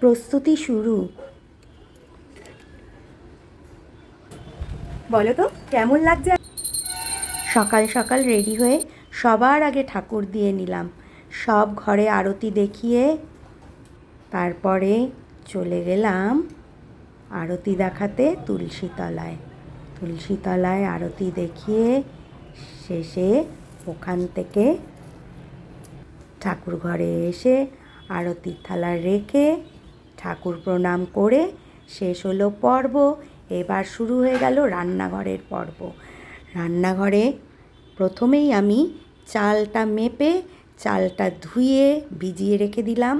প্রস্তুতি শুরু। বলো তো, কেমন লাগছে? সকাল সকাল রেডি হয়ে সবার আগে ঠাকুর দিয়ে নিলাম। সব ঘরে আরতি দেখিয়ে তারপরে চলে গেলাম আরতি দেখাতে তুলসীতলায়। তুলসীতলায় আরতি দেখিয়ে শেষে ওখান থেকে ঠাকুর ঘরে এসে আরতির থালা রেখে ঠাকুর প্রণাম করে শেষ হলো পর্ব। এবার শুরু হয়ে গেল রান্নাঘরের পর্ব। রান্নাঘরে প্রথমেই আমি চালটা মেপে, চালটা ধুয়ে, ভিজিয়ে রেখে দিলাম।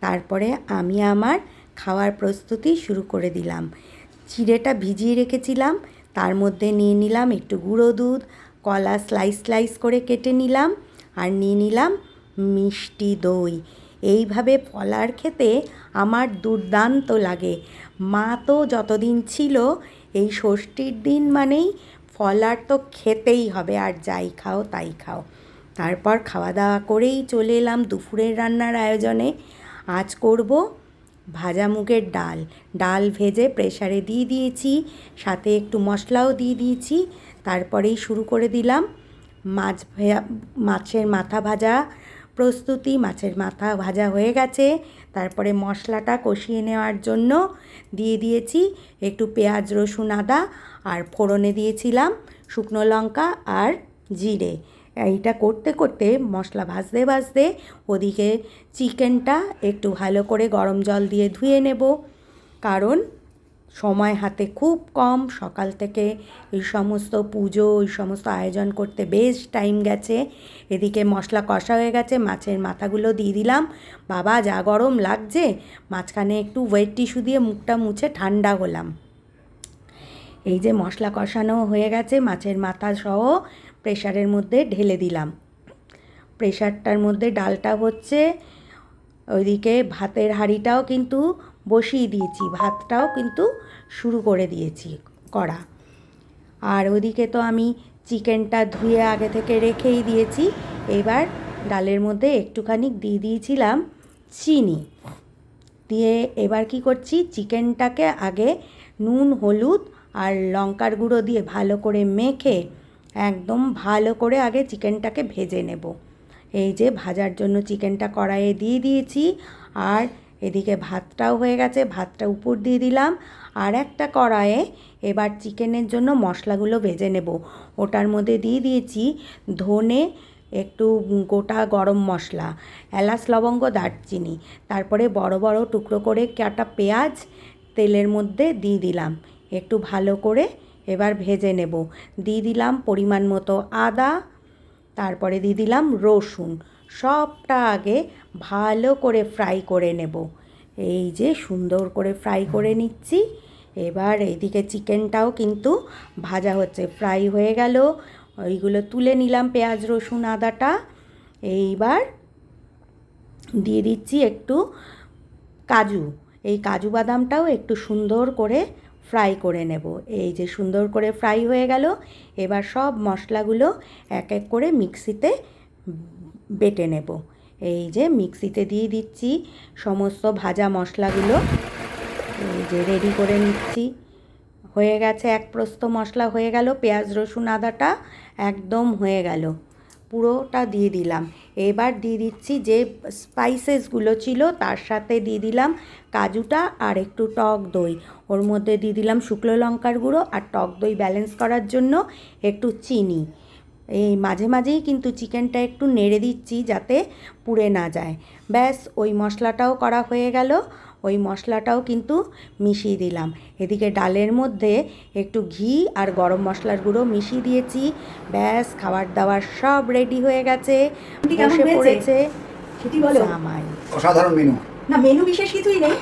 তারপরে আমি আমার খাওয়ার প্রস্তুতি শুরু করে দিলাম। চিড়েটা ভিজিয়ে রেখেছিলাম। তার মধ্যে নিয়ে নিলাম একটু গুঁড়ো দুধ, কলা স্লাইস স্লাইস করে কেটে নিলাম। আর নিয়ে নিলাম মিষ্টি দই। এইভাবে ফলার খেতে আমার দুর্দান্ত লাগে। মা তো যতদিন ছিল, এই ষষ্ঠীর দিন মানেই ফলার তো খেতেই হবে, আর যাই খাও তাই খাও। তারপর খাওয়া দাওয়া করেই চলে এলাম দুপুরের রান্নার আয়োজনে। আজ করব ভাজা মুগের ডাল। ডাল ভেজে প্রেসারে দিয়ে দিয়েছি, সাথে একটু মশলাও দিয়ে দিয়েছি। তারপরেই শুরু করে দিলাম মাছ মাছের মাথা ভাজা প্রস্তুতি, মাছের মাথা ভাজা হয়ে গেছে। তারপরে মশলাটা কষিয়ে নেওয়ার জন্য দিয়ে দিয়েছি একটু পেঁয়াজ, রসুন, আদা আর ফোড়নে দিয়েছিলাম শুকনো লঙ্কা আর জিরে। এইটা করতে করতে মশলা ভাজতে ভাজতে ওদিকে চিকেনটা একটু ভালো করে গরম জল দিয়ে ধুয়ে নেব। কারণ সময় হাতে খুব কম। সকাল থেকে এই সমস্ত পুজো, এই সমস্ত আয়োজন করতে বেশ টাইম গেছে। এদিকে মশলা কষা হয়ে গেছে, মাছের মাথাগুলো দিয়ে দিলাম। বাবা, যা গরম লাগছে। মাঝখানে একটু ওয়েট টিস্যু দিয়ে মুখটা মুছে ঠান্ডা হলাম। এই যে মশলা কষানো হয়ে গেছে, মাছের মাথা সহ প্রেশারের মধ্যে ঢেলে দিলাম। প্রেশারটার মধ্যে ডালটা হচ্ছে, ওইদিকে ভাতের হাঁড়িটাও কিন্তু বসিয়ে দিয়েছি। ভাতটাও কিন্তু শুরু করে দিয়েছি করা আর ওদিকে তো আমি চিকেনটা ধুয়ে আগে থেকে রেখেই দিয়েছি। এবার ডালের মধ্যে একটুখানি দিয়ে দিয়েছিলাম চিনি। দিয়ে এবার কি করছি, চিকেনটাকে আগে নুন, হলুদ আর লঙ্কার গুঁড়ো দিয়ে ভালো করে মেখে একদম ভালো করে আগে চিকেনটাকে ভেজে নেব। এই যে ভাজার জন্য চিকেনটা কড়াইয়ে দিয়ে দিয়েছি। আর এদিকে ভাতটাও হয়ে গেছে, ভাতটা উপর দিয়ে দিলাম। আর একটা কড়াইয়ে এবার চিকেনের জন্য মশলাগুলো ভেজে নেব। ওটার মধ্যে দিয়ে দিয়েছি ধনে, একটু গোটা গরম মশলা, এলাচ, লবঙ্গ, দারচিনি। তারপরে বড় বড় টুকরো করে কাটা পেঁয়াজ তেলের মধ্যে দিয়ে দিলাম। একটু ভালো করে এবার ভেজে নেব। দিয়ে দিলাম পরিমাণ মতো আদা, তারপরে দিয়ে দিলাম রসুন। সবটা আগে ভালো করে ফ্রাই করে নেব। এই যে সুন্দর করে ফ্রাই করে নিচ্ছি। এবার এইদিকে চিকেনটাও কিন্তু ভাজা হচ্ছে, ফ্রাই হয়ে গেল। ওইগুলো তুলে নিলাম পেঁয়াজ, রসুন, আদাটা। এইবার দিয়ে দিচ্ছি একটু কাজু। এই কাজু বাদামটাও একটু সুন্দর করে ফ্রাই করে নেব। এই যে সুন্দর করে ফ্রাই হয়ে গেল। এবার সব মশলাগুলো এক এক করে মিক্সিতে বেটে নেব। এই যে মিক্সিতে দিয়ে দিচ্ছি সমস্ত ভাজা মশলাগুলো। এই যে রেডি করে নিচ্ছি। হয়ে গেছে এক প্রস্ত মশলা হয়ে গেল, পেঁয়াজ, রসুন, আদাটা একদম হয়ে গেল। পুরোটা দিয়ে দিলাম। এবার দিয়ে দিচ্ছি যে স্পাইসেসগুলো ছিল তার সাথে দিয়ে দিলাম কাজুটা আর একটু টক দই। ওর মধ্যে দিয়ে দিলাম শুকনো লঙ্কার গুঁড়ো আর টক দই ব্যালেন্স করার জন্য একটু চিনি। এই মাঝে মাঝেই কিন্তু চিকেনটা একটু নেড়ে দিচ্ছি যাতে পুড়ে না যায়। ব্যাস ওই মশলাটাও করা হয়ে গেল। ওই মশলাটাও কিন্তু মিশিয়ে দিলাম। এদিকে ডালের মধ্যে একটু ঘি আর গরম মশলার গুঁড়ো মিশিয়ে দিয়েছি। ব্যাস খাবার দাবার সব রেডি হয়ে গেছে। বসে পড়েছে জামাই। অসাধারণ মেনু না মেনু বিশেষ কিছুই নেই।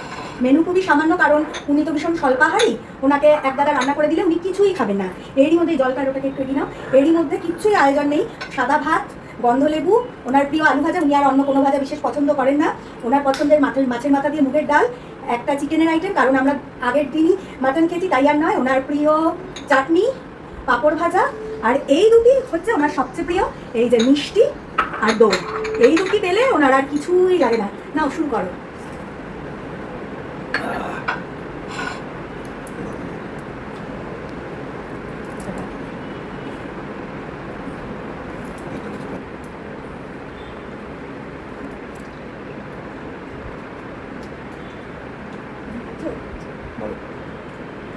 মেনু খুবই সামান্য, কারণ উনি তো ভীষণ স্বল্পাহারী ওনাকে এক দাদা রান্না করে দিলে উনি কিছুই খাবেন না। এরই মধ্যে জলটা ওটাকে একটু নাও। এরই মধ্যে কিচ্ছুই আয়োজন নেই। সাদা ভাত, গন্ধলেবু, ওনার প্রিয় আলু ভাজা, উনি আর অন্য কোনো ভাজা বিশেষ পছন্দ করেন না। ওনার পছন্দের মাছের মাছের মাথা দিয়ে মুগের ডাল, একটা চিকেনের আইটেম কারণ আমরা আগের দিনই মাটন খেয়েছি, তাই আর নয়, ওনার প্রিয় চাটনি, পাঁপড় ভাজা, আর এই দুটি হচ্ছে ওনার সবচেয়ে প্রিয়, এই যে মিষ্টি আর দই। এই দুটি পেলে ওনার আর কিছুই লাগে না। নাও, শুরু করো।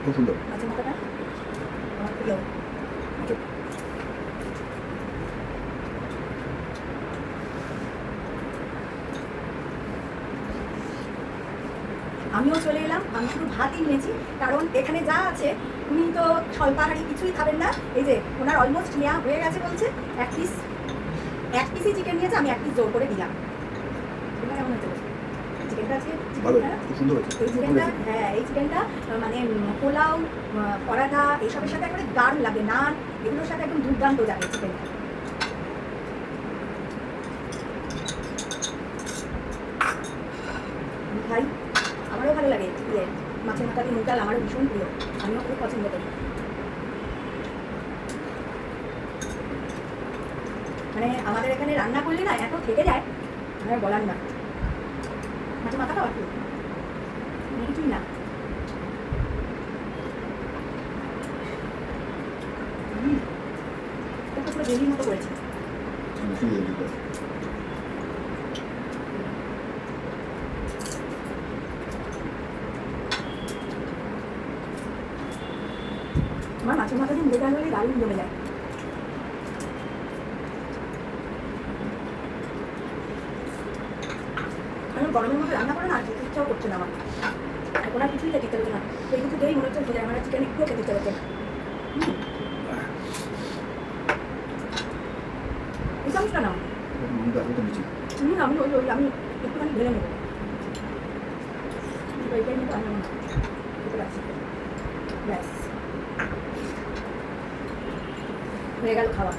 খুব সুন্দর প্রিয় আচ্ছা। আমিও চলে এলাম। আমি শুধু ভাতই নিয়েছি কারণ এখানে যা আছে উনি তো স্বল্পাহারি কিছুই খাবেন না। এই যে ওনার অলমোস্ট নেওয়া হয়ে গেছে বলছে এক পিস এক পিসই চিকেন নিয়েছে আমি এক পিস জোর করে দিলাম। কেমন হচ্ছে চিকেনটা আজকে ভালো খুব সুন্দর এই চিকেনটা হ্যাঁ এই চিকেনটা মানে পোলাও পরাঠা এইসবের সাথে একেবারে দারুণ লাগে নান এগুলোর সাথে একদম দুর্দান্ত যাবে চিকেনটা খাই আমারও ভালো লাগে ইয়ে মাছের মাথা দিয়ে মুটাল আমারও ভীষণ প্রিয় আমিও খুব পছন্দ করি। মানে আমাদের এখানে রান্না করলে না এত থেকে যায় আমার বলার না। মাছের একটু। অন্য কিছুই না। জেলির মতো করেছে। আমার মাছের মাথা মুড়ে ডাল হলে দারুণ জমে যায় আমি গরমের মধ্যে রান্না করে না খেতে ইচ্ছাও করছে না আমার। এখন আর কিছুই খেতে ইচ্ছা না। সেই কিছু দিয়েই মনে হচ্ছে আমার চিকেন একটুও খেতে করছে না। আমি ওই আমি একটুখানি নেব। ব্যাস। হয়ে গেল খাওয়া।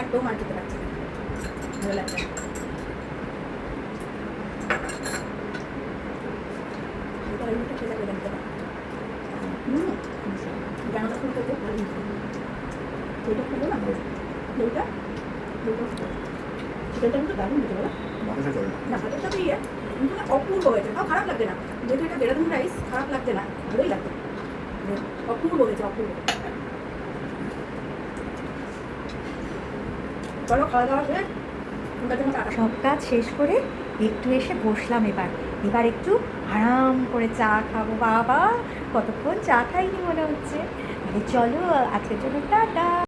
একদম আর খেতে পারছি ভালো লাগছে খেলে করে ভালো ওইটা চিকেনটা কিন্তু দারুণ মাথা সাথে ইয়ে অপূর্ব হয়েছে তাও খারাপ লাগছে না যেহেতু এটা দেরাদুন রাইস খারাপ লাগছে না ভালোই লাগছে অপূর্ব হয়েছে অপূর্ব চলো খাওয়া দাওয়া টাটা সব কাজ শেষ করে একটু এসে বসলাম এবার। এবার একটু আরাম করে চা খাব। বাবা, কতক্ষণ চা খাইনি মনে হচ্ছে। চলো, আজকের জন্য টাটা।